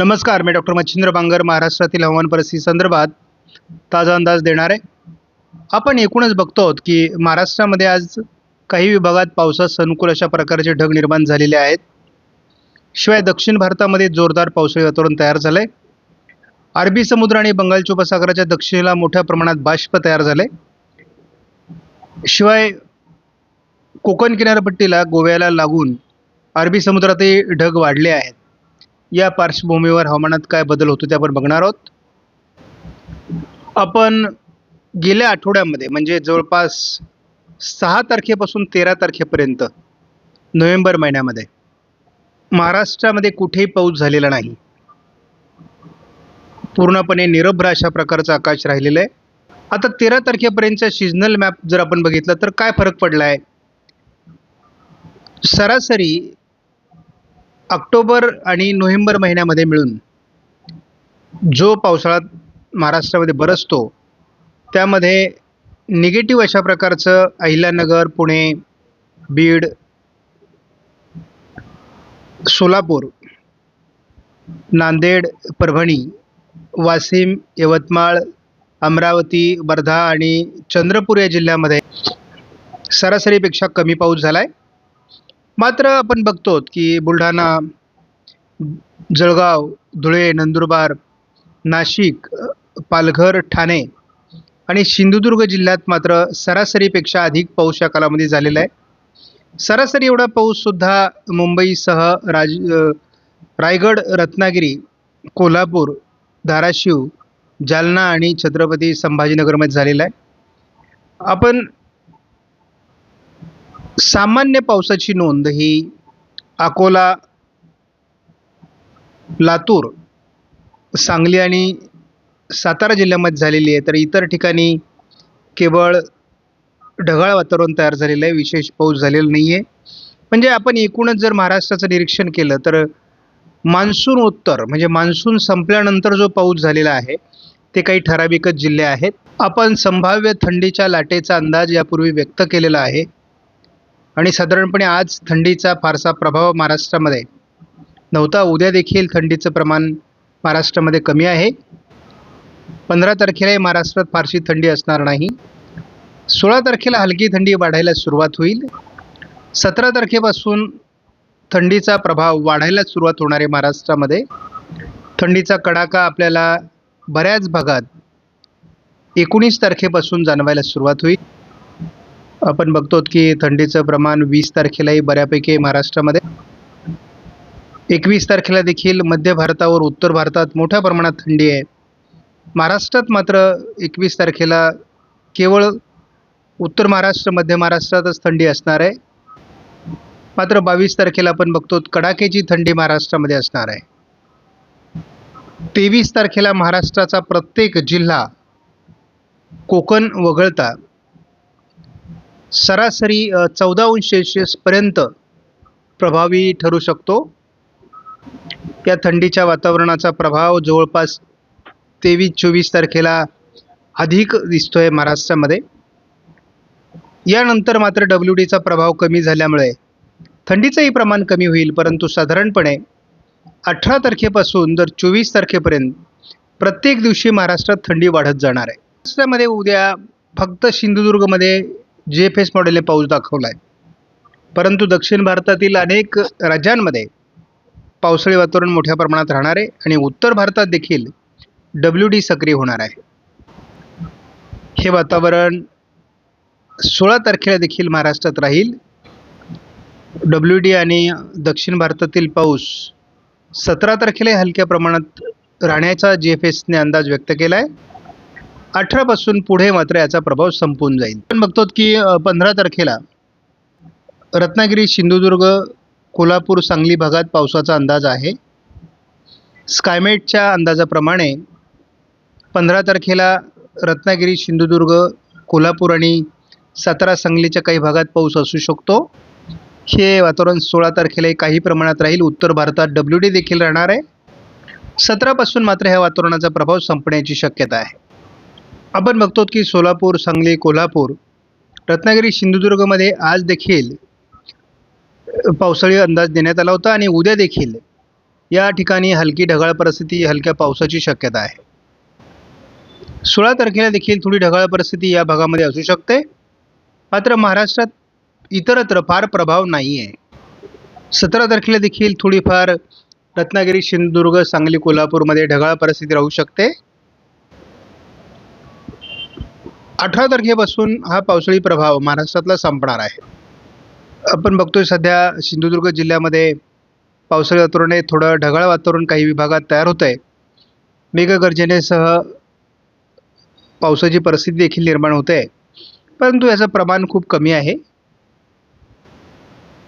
नमस्कार मी डॉक्टर मच्छिंद्र बांगर महाराष्ट्रातील हवामान परिस्थिती संदर्भात ताजा अंदाज देणार आहे. आपण एकूणच बघतो आहोत की महाराष्ट्रामध्ये आज काही विभागात पावसास अनुकूल अशा प्रकारचे ढग निर्माण झालेले आहेत. शिवाय दक्षिण भारतामध्ये जोरदार पावसाळी वातावरण तयार झालं आहे अरबी समुद्र आणि बंगालच्या उपसागराच्या दक्षिणेला मोठ्या प्रमाणात बाष्प तयार झाले. शिवाय कोकण किनारपट्टीला गोव्याला लागून अरबी समुद्रातही ढग वाढले आहेत. या पार्श्वभूमीवर हवामानात काय बदल होतो ते आपण बघणार आहोत. आपण गेल्या आठवड्यामध्ये म्हणजे जवळपास सहा तारखेपासून तेरा तारखेपर्यंत नोव्हेंबर महिन्यामध्ये महाराष्ट्रामध्ये कुठेही पाऊस झालेला नाही. पूर्णपणे निरभ्र अशा प्रकारचं आकाश राहिलेलं आहे. आता तेरा तारखेपर्यंतचा सिजनल मॅप जर आपण बघितलं तर काय फरक पडला आहे सरासरी ऑक्टोबर आणि नोव्हेंबर महिन्यामध्ये मिळून जो पावसाळा महाराष्ट्रामध्ये बरसतो त्यामध्ये निगेटिव्ह अशा प्रकारचं अहिल्यानगर पुणे बीड सोलापूर नांदेड परभणी वाशिम यवतमाळ अमरावती वर्धा आणि चंद्रपूर या जिल्ह्यामध्ये सरासरीपेक्षा कमी पाऊस झाला आहे मात्र आपण बघतो की बुलढाणा जळगाव धुळे नंदुरबार नाशिक पालघर ठाणे आणि सिंधुदुर्ग जिल्ह्यात मात्र सरासरीपेक्षा अधिक पाऊस या कालामध्ये झालेला आहे. सरासरी एवढा पाऊससुद्धा मुंबईसह राज रायगड रत्नागिरी कोल्हापूर धाराशिव जालना आणि छत्रपती संभाजीनगरमध्ये झालेला आहे. आपण सामान्य पावसाची नोंद ही अकोला लातूर सांगली आणि सातारा जिल्ह्यामध्ये झालेली आहे. तर इतर ठिकाणी केवळ ढगाळ वातावरण तयार झालेलं आहे. विशेष पाऊस झालेला नाही आहे म्हणजे आपण एकूणच जर महाराष्ट्राचं निरीक्षण केलं तर मान्सून उत्तर म्हणजे मान्सून संपल्यानंतर जो पाऊस झालेला आहे ते काही ठराविकच जिल्हे आहेत. आपण संभाव्य थंडीच्या लाटेचा अंदाज यापूर्वी व्यक्त केलेला आहे. आणि साधारणपणे आज थंडीचा फारसा प्रभाव महाराष्ट्रामध्ये नव्हता. उद्या देखील थंडीचं प्रमाण महाराष्ट्रामध्ये कमी आहे. पंधरा तारखेलाही महाराष्ट्रात फारशी थंडी असणार नाही. सोळा तारखेला हलकी थंडी वाढायला सुरुवात होईल. सतरा तारखेपासून थंडीचा प्रभाव वाढायला सुरुवात होणार आहे महाराष्ट्रामध्ये. थंडीचा कडाका आपल्याला बऱ्याच भागात एकोणीस तारखेपासून जाणवायला सुरुवात होईल. आपण बघतो की थंडीचं प्रमाण वीस तारखेलाही बऱ्यापैकी महाराष्ट्रामध्ये. एकवीस तारखेला देखील मध्य भारतावर उत्तर भारतात मोठ्या प्रमाणात थंडी आहे. महाराष्ट्रात मात्र एकवीस तारखेला केवळ उत्तर महाराष्ट्र मध्य महाराष्ट्रातच थंडी असणार आहे. मात्र बावीस तारखेला आपण बघतो कडाक्याची थंडी महाराष्ट्रामध्ये असणार आहे. तेवीस तारखेला महाराष्ट्राचा प्रत्येक जिल्हा कोकण वगळता सरासरी चौदा अंश सेल्शियसपर्यंत प्रभावी ठरू शकतो. या थंडीच्या वातावरणाचा प्रभाव जवळपास तेवीस चोवीस तारखेला अधिक दिसतोय महाराष्ट्रामध्ये. यानंतर मात्र डब्ल्यू डीचा प्रभाव कमी झाल्यामुळे थंडीचंही प्रमाण कमी होईल परंतु साधारणपणे अठरा तारखेपासून जर चोवीस तारखेपर्यंत प्रत्येक दिवशी महाराष्ट्रात थंडी वाढत जाणार आहे. महाराष्ट्रामध्ये उद्या फक्त सिंधुदुर्गमध्ये जे एफ एस मॉडेलने पाऊस दाखवला आहे परंतु दक्षिण भारतातील अनेक राज्यांमध्ये पावसाळी वातावरण मोठ्या प्रमाणात राहणार आहे आणि उत्तर भारतात देखील डब्ल्यू डी सक्रिय होणार आहे. हे वातावरण सोळा तारखेला देखील महाराष्ट्रात राहील. डब्ल्यू डी आणि दक्षिण भारतातील पाऊस सतरा तारखेला हलक्या प्रमाणात राहण्याचा जी एफ एसने अंदाज व्यक्त केला आहे अठरापासून पुढे मात्र याचा प्रभाव संपून जाईल. आपण बघतो की पंधरा तारखेला रत्नागिरी सिंधुदुर्ग कोल्हापूर सांगली भागात पावसाचा अंदाज आहे. स्कायमेटच्या अंदाजाप्रमाणे पंधरा तारखेला रत्नागिरी सिंधुदुर्ग कोल्हापूर आणि सातारा सांगलीच्या काही भागात पाऊस असू शकतो. हे वातावरण सोळा तारखेला काही प्रमाणात राहील. उत्तर भारतात डब्ल्यू डी देखील राहणार आहे. सतरापासून मात्र ह्या वातावरणाचा प्रभाव संपण्याची शक्यता आहे. आपण बघतो की सोलापूर सांगली कोल्हापूर रत्नागिरी सिंधुदुर्गमध्ये आज देखील पावसाळी अंदाज देण्यात आला होता आणि उद्या देखील या ठिकाणी हलकी ढगाळ परिस्थिती हलक्या पावसाची शक्यता आहे. सोळा तारखेला देखील थोडी ढगाळ परिस्थिती या भागामध्ये असू शकते. मात्र महाराष्ट्रात इतरत्र फार प्रभाव नाही आहे सतरा तारखेला देखील थोडीफार रत्नागिरी सिंधुदुर्ग सांगली कोल्हापूरमध्ये ढगाळ परिस्थिती राहू शकते. अठरा तारखेपासून हा पावसाळी प्रभाव महाराष्ट्रातला संपणार आहे. आपण बघतोय सध्या सिंधुदुर्ग जिल्ह्यामध्ये पावसाळी वातावरणे थोडं ढगाळ वातावरण काही विभागात तयार होतं आहे मेघगर्जनेसह पावसाची परिस्थिती देखील निर्माण होते आहे परंतु याचं प्रमाण खूप कमी आहे.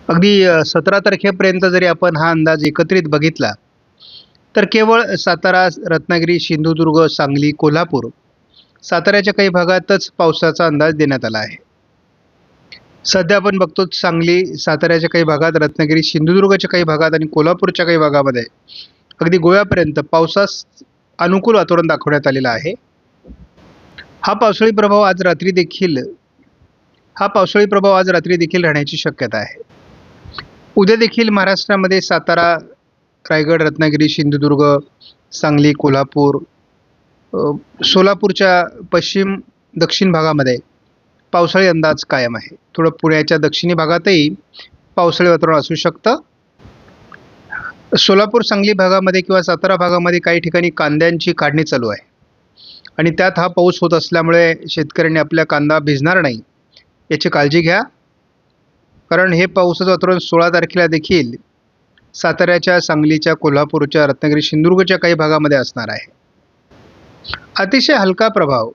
अगदी सतरा तारखेपर्यंत जरी आपण हा अंदाज एकत्रित बघितला तर केवळ सातारा रत्नागिरी सिंधुदुर्ग सांगली कोल्हापूर साताऱ्याच्या काही भागातच पावसाचा अंदाज देण्यात आला आहे. सध्या आपण बघतो सांगली साताऱ्याच्या काही भागात रत्नागिरी सिंधुदुर्गच्या काही भागात आणि कोल्हापूरच्या काही भागामध्ये अगदी गोव्यापर्यंत पावसास अनुकूल वातावरण दाखवण्यात आलेलं आहे. हा पावसाळी प्रभाव आज रात्री देखील हा पावसाळी प्रभाव आज रात्री देखील राहण्याची शक्यता आहे. उद्या देखील महाराष्ट्रामध्ये सातारा रायगड रत्नागिरी सिंधुदुर्ग सांगली कोल्हापूर सोलापूरच्या पश्चिम दक्षिण भागामध्ये पावसाळी अंदाज कायम आहे. थोडं पुण्याच्या दक्षिणी भागातही पावसाळी वातावरण असू शकतं. सोलापूर सांगली भागामध्ये किंवा सातारा भागामध्ये काही ठिकाणी कांद्यांची काढणी चालू आहे. आणि त्यात हा पाऊस होत असल्यामुळे शेतकऱ्यांनी आपल्या कांदा भिजणार नाही याची काळजी घ्या. कारण हे पावसाचं वातावरण सोळा तारखेला देखील साताऱ्याच्या सांगलीच्या कोल्हापूरच्या रत्नागिरी सिंधुदुर्गच्या काही भागामध्ये असणार आहे. अतिशय हलका प्रभाव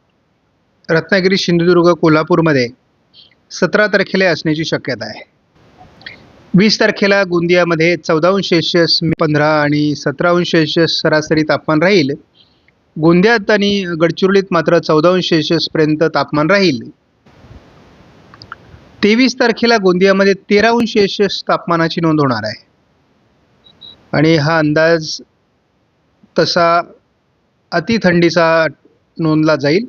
रत्नागिरी सिंधुदुर्ग कोल्हापूरमध्ये सतरा तारखेला असण्याची शक्यता आहे. वीस तारखेला गोंदियामध्ये चौदा अंश सेल्शियस पंधरा आणि सतरा अंश सेल्शियस सरासरी तापमान राहील. गोंदियात आणि गडचिरोलीत मात्र चौदा अंश सेल्शियसपर्यंत तापमान राहील. तेवीस तारखेला गोंदियामध्ये तेरा अंश सेल्शियस तापमानाची नोंद होणार आहे. आणि हा अंदाज तसा अतिथंडीचा नोंदला जाईल.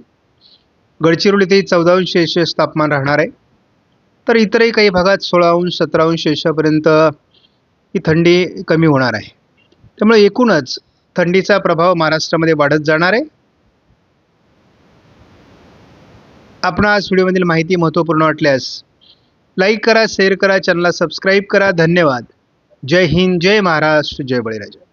गडचिरोलीतही चौदा अंश सेल्सिअस तापमान राहणार आहे. तर इतरही काही भागात सोळा अंश सतरा अंश सेल्सिअसपर्यंत ही थंडी कमी होणार आहे. त्यामुळे एकूणच थंडीचा प्रभाव महाराष्ट्रामध्ये वाढत जाणार आहे. आपण आज व्हिडिओमधील माहिती महत्त्वपूर्ण वाटल्यास लाईक करा शेअर करा चॅनलला सबस्क्राईब करा. धन्यवाद. जय हिंद जय महाराष्ट्र जय बळीराजा.